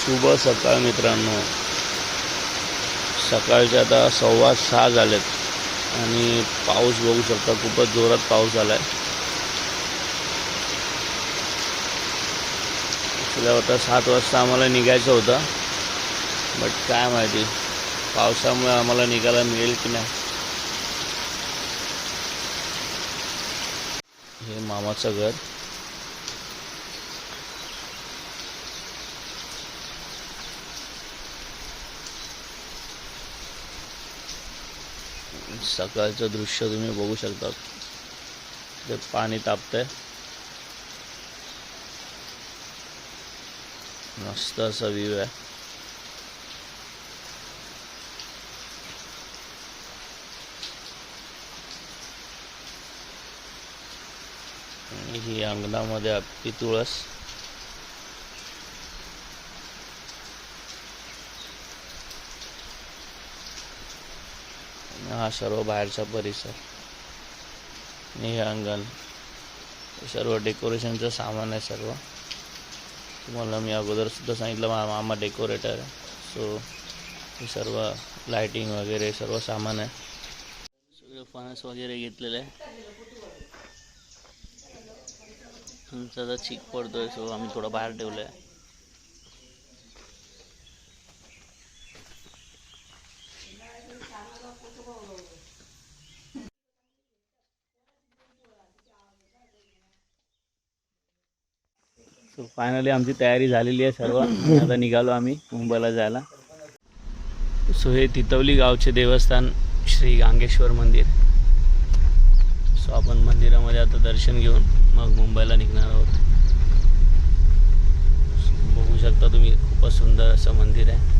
शुभ सकाळ मित्रांनो. सकाळच्या आता सव्वा सहा झालेत आणि पाऊस बघू शकता खूपच जोरात पाऊस आला आहे आता सात वाजता आम्हाला निघायचं होतं. बट काय माहिती पावसामुळे आम्हाला निघायला मिळेल की नाही? हे मामाचं घर. सकाळचं दृश्य तुम्ही बघू शकता ते पाणी तापतंय. मस्त असा व्ह्यू आहे. आणि ही अंगणामध्ये आपली तुळस आणि हा सर्व बाहेरचा परिसर आणि हे अंगण सर्व डेकोरेशनचं सामान आहे सर्व. तुम्हाला मी अगोदर सुद्धा सांगितलं मा मामा डेकोरेटर आहे. सो हे सर्व लायटिंग वगैरे सर्व सामान आहे. सगळं फणस वगैरे घेतलेलं आहे. तुमचा आता चीक पडतोय सो आम्ही थोडं बाहेर ठेवलं आहे सो फायनली आमची तयारी झालेली आहे सर्व. आता निघालो आम्ही मुंबईला जायला. सो हे तितवली गावचे देवस्थान श्री गांगेश्वर मंदिर. सो आपण मंदिरामध्ये आता दर्शन घेऊन मग मुंबईला निघणार आहोत. बघू शकता तुम्ही खूपच सुंदर असं मंदिर आहे.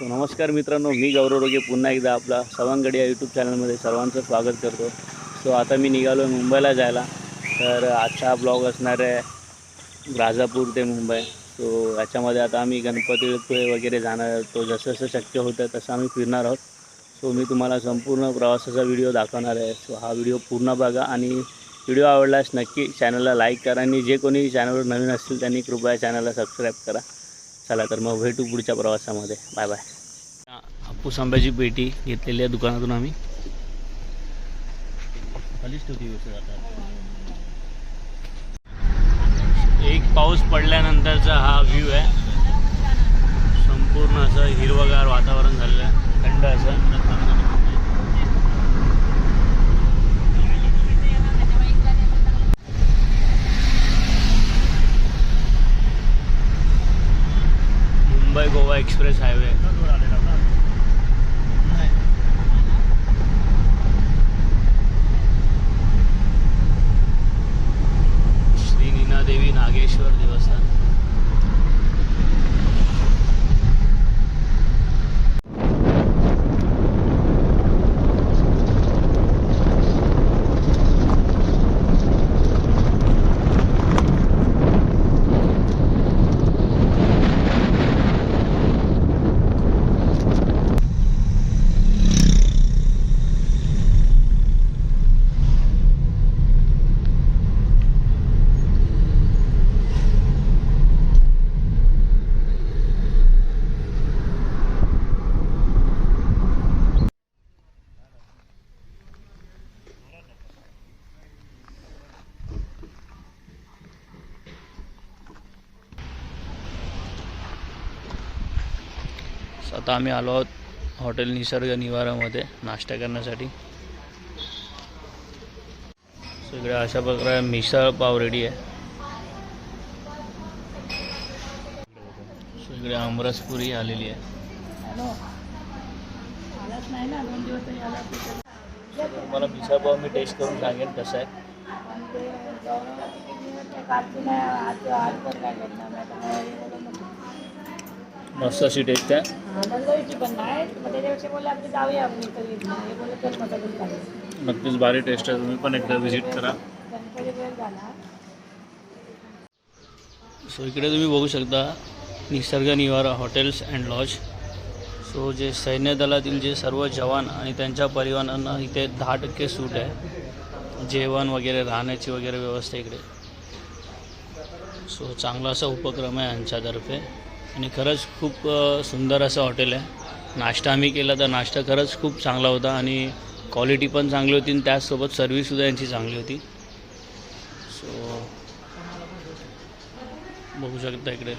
नमस्कार मित्रांनो मी गौरव रोगे पुन्हा एकदा आपला सवंगडी या यूट्यूब चॅनलमध्ये सर्वांचं स्वागत करतो. सो आता मी निघालो आहे मुंबईला जायला. तर आजचा ब्लॉग असणार आहे राजापूर ते मुंबई. सो याच्यामध्ये आता आम्ही गणपतीपुळे वगैरे जाणार आहोत. तो जसं जसं शक्य होतं तसं आम्ही फिरणार आहोत. सो मी तुम्हाला संपूर्ण प्रवासाचा व्हिडिओ दाखवणार आहे. सो हा व्हिडिओ पूर्ण बघा आणि व्हिडिओ आवडल्यास नक्की चॅनलला लाईक करा आणि जे कोणी चॅनलवर नवीन असतील त्यांनी कृपया चॅनलला सबस्क्राईब करा. चला तर मग भेटू पुढच्या प्रवासामध्ये. बाय बाय हापूस आंब्याची पेटी घेतलेली आहे दुकानातून आम्ही. एक पाऊस पडल्यानंतरचा हा व्ह्यू आहे. संपूर्ण असं हिरवगार वातावरण झालेलं आहे. थंड असं. एक्सप्रेस हायवे आता आम्ही आलो आहोत हॉटेल निसर्ग निवारामध्ये नाश्ता करण्यासाठी. So अशा प्रकारे मिसळ पाव रेडी आहे. So इकडे आमरसपुरी आलेली आहे. मला मिसळ पाव मी टेस्ट करून सांगेन कसं आहे. मस्त अशी टेस्ट आहे. नक्कीच भारी टेस्ट आहे तुम्ही पण एकदा व्हिजिट करा. सो इकडे तुम्ही बघू शकता निसर्ग निवारा हॉटेल्स अँड लॉज सो जे सैन्य दलातील जे सर्व जवान आणि त्यांच्या परिवारांना इथे दहा टक्के सूट आहे. जेवण वगैरे राहण्याची वगैरे व्यवस्था इकडे. सो चांगला असा उपक्रम आहे यांच्यातर्फे. आणि खरंच खूप सुंदर असं हॉटेल आहे. नाश्ता आम्ही केला तर नाश्ता खरंच खूप चांगला होता आणि क्वालिटी पण चांगली होती आणि त्याचसोबत सर्विससुद्धा यांची चांगली होती. सो बघू शकता इकडे.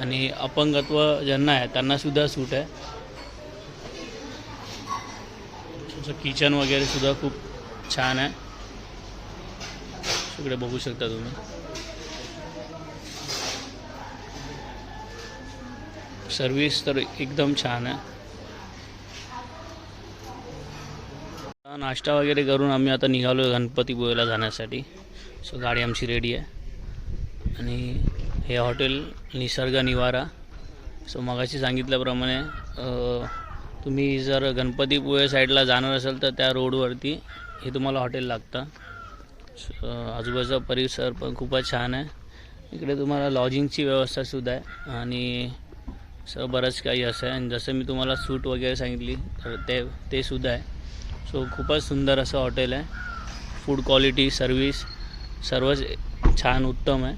आणि अपंगत्व ज्यांना आहे त्यांनासुद्धा सूट आहे. तुमचं किचन वगैरे सुद्धा खूप छान आहे. इकडे बघू शकता तुम्ही. सर्विस तर एकदम छान आहे. आता नाश्ता वगैरे करून आम्ही आता निघालो गणपतीपुळेला जाण्यासाठी. सो गाडी आमची रेडी आहे. आणि हे हॉटेल निसर्ग निवारा. सो मगाशी सांगितल्याप्रमाणे तुम्ही जर गणपतीपुळे साईडला जाणार असाल तर त्या रोडवरती हे तुम्हाला हॉटेल लागतं. आजूबाजूचा परिसर पण खूपच छान आहे. इकडे तुम्हाला लॉजिंगची व्यवस्थासुद्धा आहे. आणि सो बरंच काही असं आहे. आणि जसं मी तुम्हाला सूट वगैरे सांगितली तर ते ते सुद्धा आहे. सो खूपच सुंदर असं हॉटेल आहे. फूड क्वालिटी सर्विस सर्वच छान उत्तम आहे.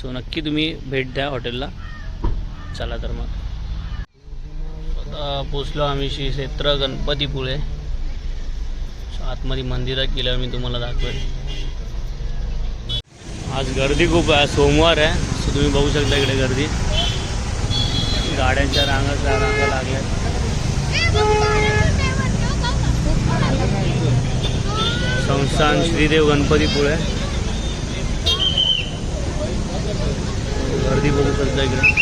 सो नक्की तुम्ही भेट द्या हॉटेलला. चला तर मग. पोचलो आम्ही श्री क्षेत्र गणपतीपुळे. आतमध्ये मंदिरात गेल्यावर मी तुम्हाला दाखवेल आज गर्दी खूप आहे. सोमवार आहे. सो तुम्ही बघू शकता इकडे गर्दी. गाड्यांच्या रांगा रांगा लागल्या. संस्थान श्रीदेव गणपतीपुळे गर्दी बघू शकता इकडे.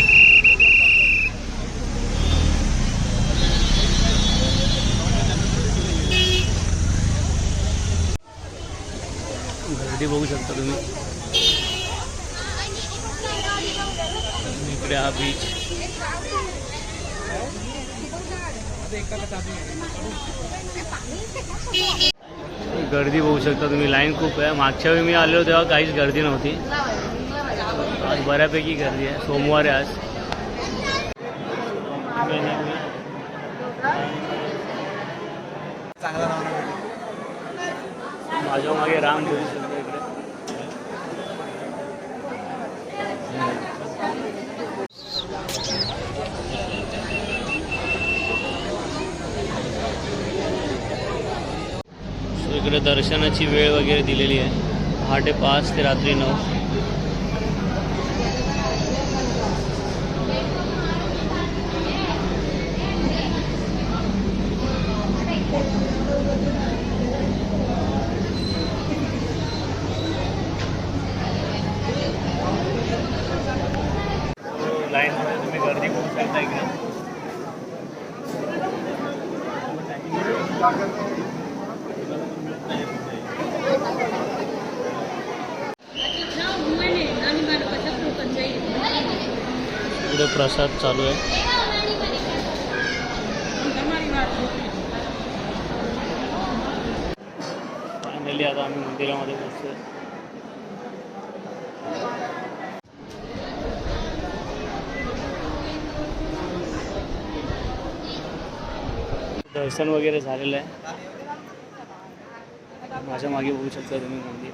गर्दी बघू शकता तुम्ही. इकडे हा बीच गर्दी बघू शकता तुम्ही लाईन खूप आहे. मागच्या वेळी मी आलो तेव्हा काहीच गर्दी नव्हती. आज बऱ्यापैकी गर्दी आहे. सोमवार आहे आज. माझ्या मागे राम बघू शकता इकडे दर्शनाची वेळ वगैरे दिलेली आहे. पहाटे पाच ते रात्री नऊ लाईनमध्ये तुम्ही गर्दी बघू शकता इकडे इकडे प्रसाद चालू आहे. फायनली आता आम्ही मंदिरामध्ये पोहोचतोय दर्शन वगैरे झालेलं आहे. माझ्या मागे बघू शकता तुम्ही मंदिर.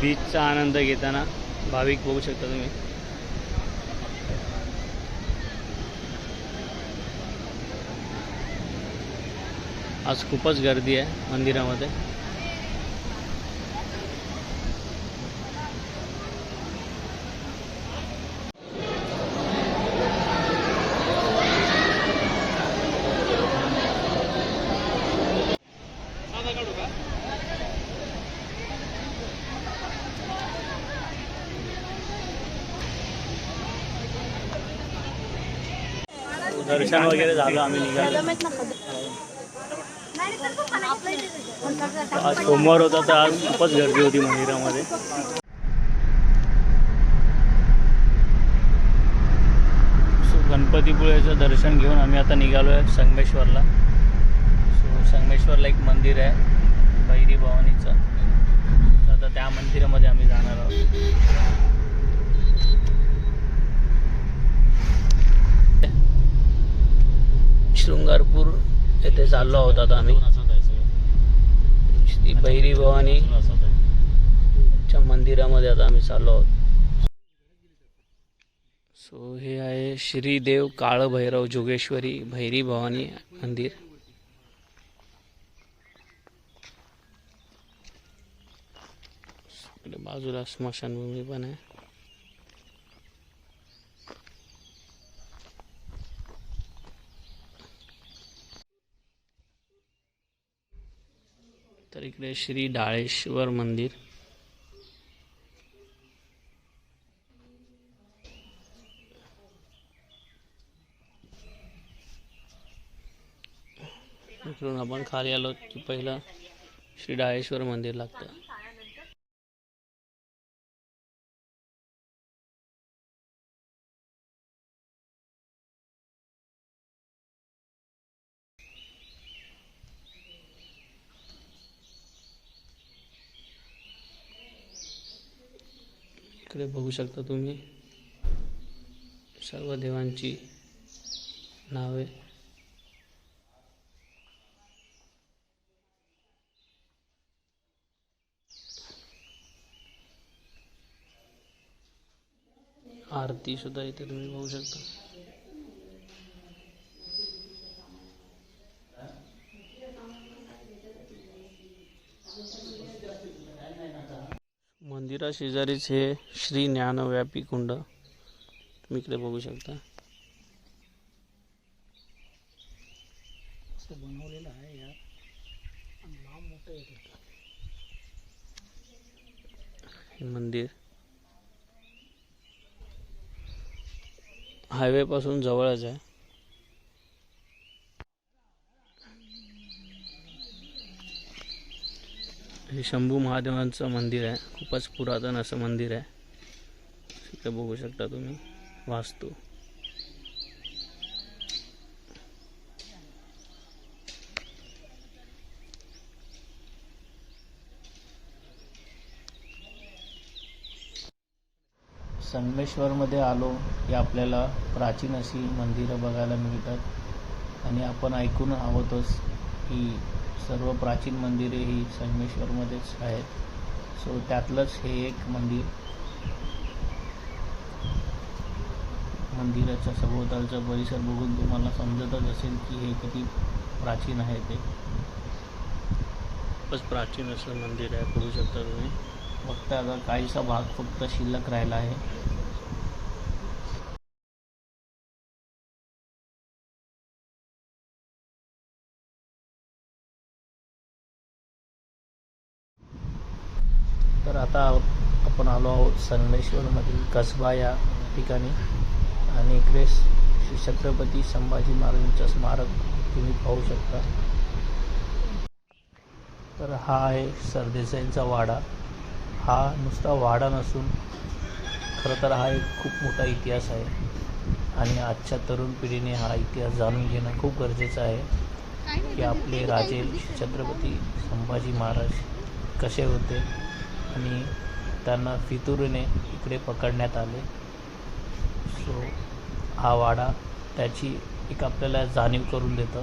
बीचचा आनंद घेताना भाविक बघू शकता तुम्ही. आज खूपच गर्दी आहे मंदिरामध्ये. दर्शन वगैरे झालं आम्ही निघालो. आज सोमवार होता तर आज खूपच गर्दी होती मंदिरामध्ये. सो गणपतीपुळेचं दर्शन घेऊन आम्ही आता निघालो आहे संगमेश्वरला. सो संगमेश्वरला एक मंदिर आहे भैरी भवानीचं. तर आता त्या मंदिरामध्ये आम्ही जाणार आहोत. शृंगारपूर येथे चाललो आहोत आता आम्ही. श्री भैरी भवानीच्या मंदिरामध्ये आता आम्ही चाललो आहोत. सो हे आहे श्रीदेव काळभैरव जोगेश्वरी भैरी भवानी मंदिर. बाजूला स्मशानभूमी पण आहे. तर इकडे श्री डाळेश्वर मंदिर. इकडून आपण खाली आलो की पहिलं श्री डाळेश्वर मंदिर लागतं. इकडे बघू शकता तुम्ही. सर्व देवांची नावे. आरती सुद्धा इथे तुम्ही बघू शकता. मंदिरा शेजारीच हे श्री ज्ञानव्यापी कुंड. तुम्ही इकडे बघू शकता. बनवलेलं आहे यार लांब मोठं येतं हे मंदिर. हायवे पासून जवळच आहे. हे शंभू महादेवांचं मंदिर आहे. खूपच पुरातन असं मंदिर आहे. इथे बघू शकता तुम्ही. वास्तू. संगमेश्वरमध्ये आलो की आपल्याला प्राचीन अशी मंदिरं बघायला मिळतात. आणि आपण ऐकून आहोतच की सर्व प्राचीन मंदिरे ही संगमेश्वरमध्येच आहेत. सो त्यातलंच हे एक मंदिर. मंदिराच्या सभोवतालचा परिसर बघून तुम्हाला समजतच असेल की हे किती प्राचीन आहे ते. खूपच प्राचीन असं मंदिर आहे बघू शकता तुम्ही. फक्त आता काहीसा भाग फक्त शिल्लक राहिला आहे. आता आपण आलो आहोत संगमेश्वरमधील कसबा या ठिकाणी. आणि इकडे श्री छत्रपती संभाजी महाराजांचं स्मारक तुम्ही पाहू शकता. तर हा आहे सरदेसाईंचा वाडा. हा नुसता वाडा नसून खरं तर हा एक खूप मोठा इतिहास आहे. आणि आजच्या तरुण पिढीने हा इतिहास जाणून घेणं खूप गरजेचं आहे की आपले राजे छत्रपती संभाजी महाराज कसे होते? आणि त्यांना फितुरीने इकडे पकडण्यात आले. सो हा वाडा त्याची एक आपल्याला जाणीव करून देतं.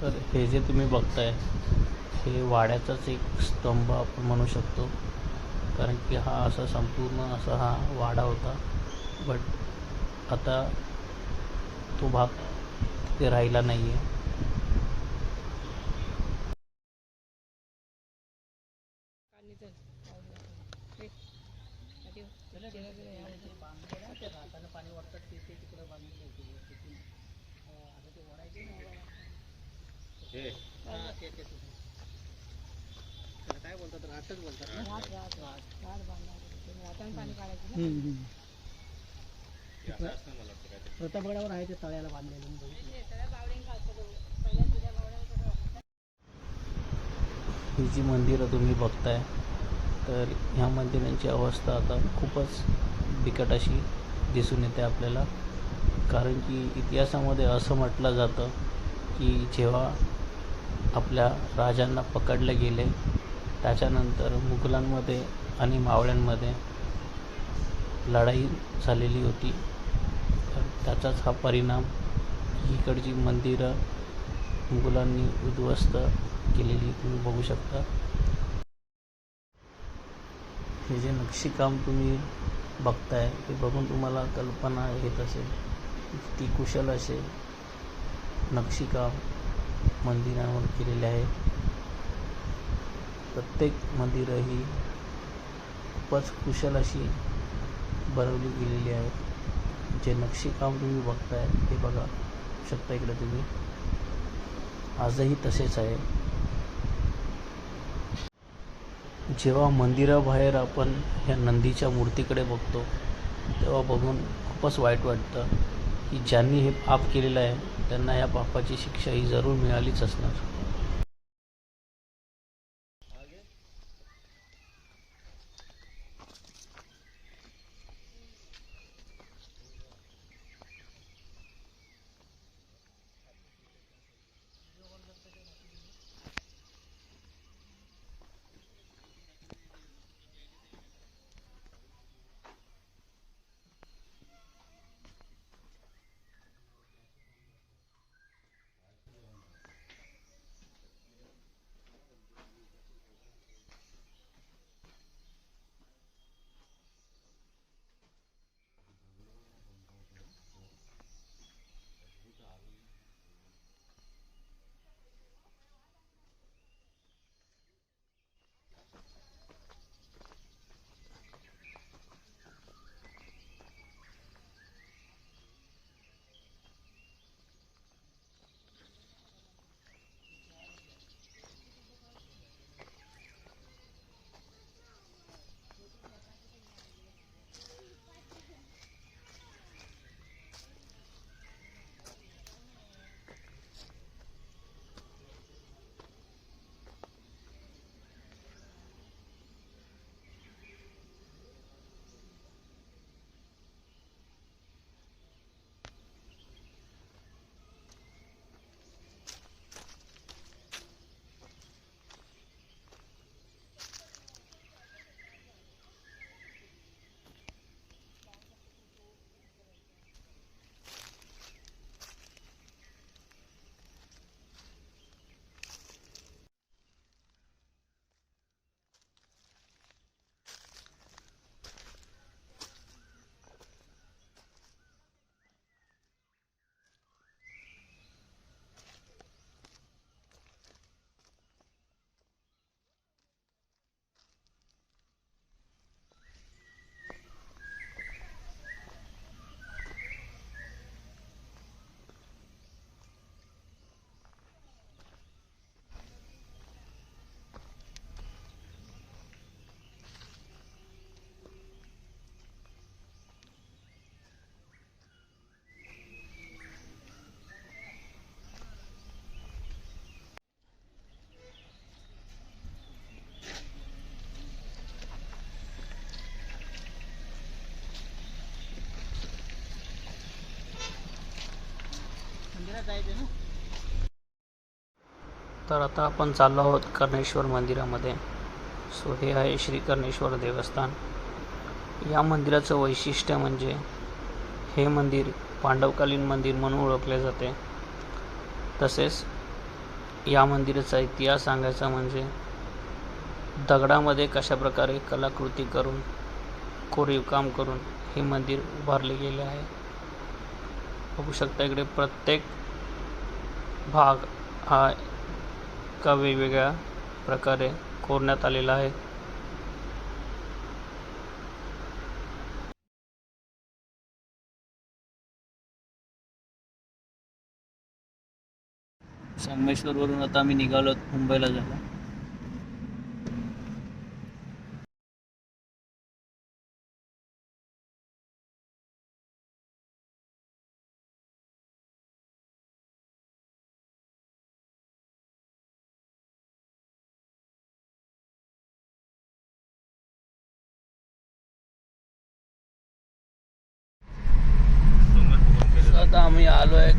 तर हे जे तुम्ही बघताय हे वाड्याचाच एक स्तंभ आपण म्हणू शकतो. कारण की हा असा संपूर्ण असा हा वाडा होता. बट आता तो भाग तिथे राहिला नाही आहे प्रतापगडावर आहे ते तळ्याला बांधलेलं. ही जी मंदिरं तुम्ही बघताय तर ह्या मंदिरांची अवस्था आता खूपच बिकट अशी दिसून येते आपल्याला. कारण की इतिहासामध्ये असं म्हटलं जातं की जेव्हा आपल्या राजांना पकडले गेले. त्याच्यानंतर मुघलांमध्ये आणि मावळ्यांमध्ये लढाई झालेली होती. तर त्याचाच हा परिणाम इकडची मंदिरं मुघलांनी उद्ध्वस्त केलेली तुम्ही बघू शकता. हे जे नक्षीकाम तुम्ही बघताय ते बघून तुम्हाला कल्पना येत असेल. ती किती कुशल असे नक्षीकाम मंदिरांवर केलेले आहे. प्रत्येक मंदिरं ही खूपच कुशल अशी बनवली गेलेली आहेत जे नक्षीकाम तुम्ही बघताय ते बघा शकता इकडे तुम्ही. आजही तसेच आहे. जेव्हा मंदिराबाहेर आपण ह्या नंदीच्या मूर्तीकडे बघतो तेव्हा बघून खूपच वाईट वाटतं. की ज्यांनी हे पाप केलेलं आहे त्यांना या पापाची शिक्षा ही जरूर मिळालीच असणार. तर आता आपण चाललो आहोत कर्णेश्वर मंदिरामध्ये. सो हे आहे श्री कर्णेश्वर देवस्थान. या मंदिराचं वैशिष्ट्य म्हणजे हे मंदिर पांडवकालीन मंदिर म्हणून ओळखले जाते. तसेच या मंदिराचा इतिहास सांगायचा म्हणजे दगडामध्ये कशा प्रकारे कलाकृती करून कोरीव काम करून हे मंदिर उभारले गेले आहे. बघू शकता इकडे प्रत्येक भाग हा एका वेगवेगळ्या प्रकारे कोरण्यात आलेला आहे. संगमेश्वरवरून आता आम्ही निघालो मुंबईला जायला. आता आम्ही आलो आहे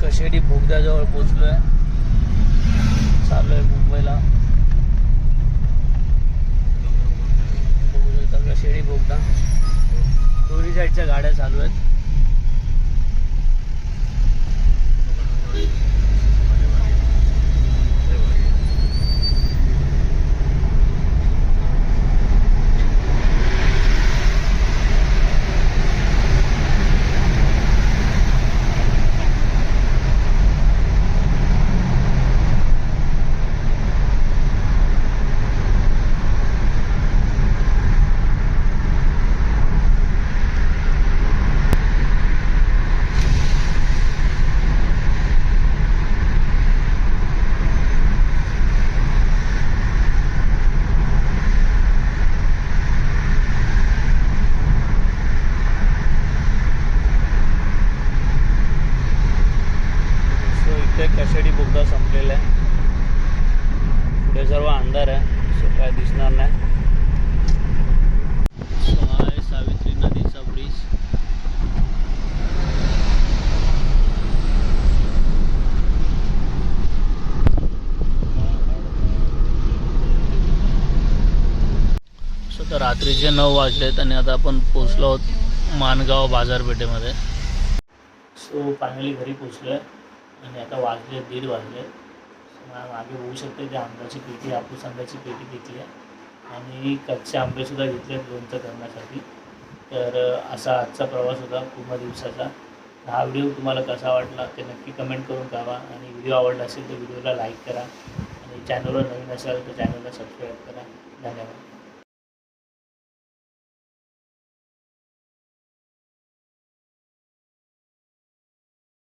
कशेडी बोगद्याजवळ पोचलो आहे चाललो आहे मुंबईला. बघू शकता कशेडी बोगदा. दोन्ही साईडच्या गाड्या चालू आहेत सो इथे कशेडी बोगदा संपलेला आहे पुढे सर्व अंधार आहे सो काय दिसणार नाही सो हा आहे सावित्री नदीचा ब्रिज सो तर रात्रीचे नऊ वाजलेत आणि आता आपण पोचलो आहोत मानगाव बाजारपेठेमध्ये. सो फायनली घरी पोचलो आहे आणि आता वाजले दीड वाजले. मागे होऊ शकते ते आंब्याची पेटी हापूस आंब्याची पेटी घेतली आहे. आणि कच्चे आंबेसुद्धा घेतले आहेत लोणचं करण्यासाठी. तर असा आजचा प्रवास होता पूर्ण दिवसाचा. हा व्हिडिओ तुम्हाला कसा वाटला ते नक्की कमेंट करून कळवा. आणि व्हिडिओ आवडला असेल तर व्हिडिओला लाईक करा. आणि चॅनलवर नवीन असाल तर चॅनलला सबस्क्राईब करा. धन्यवाद.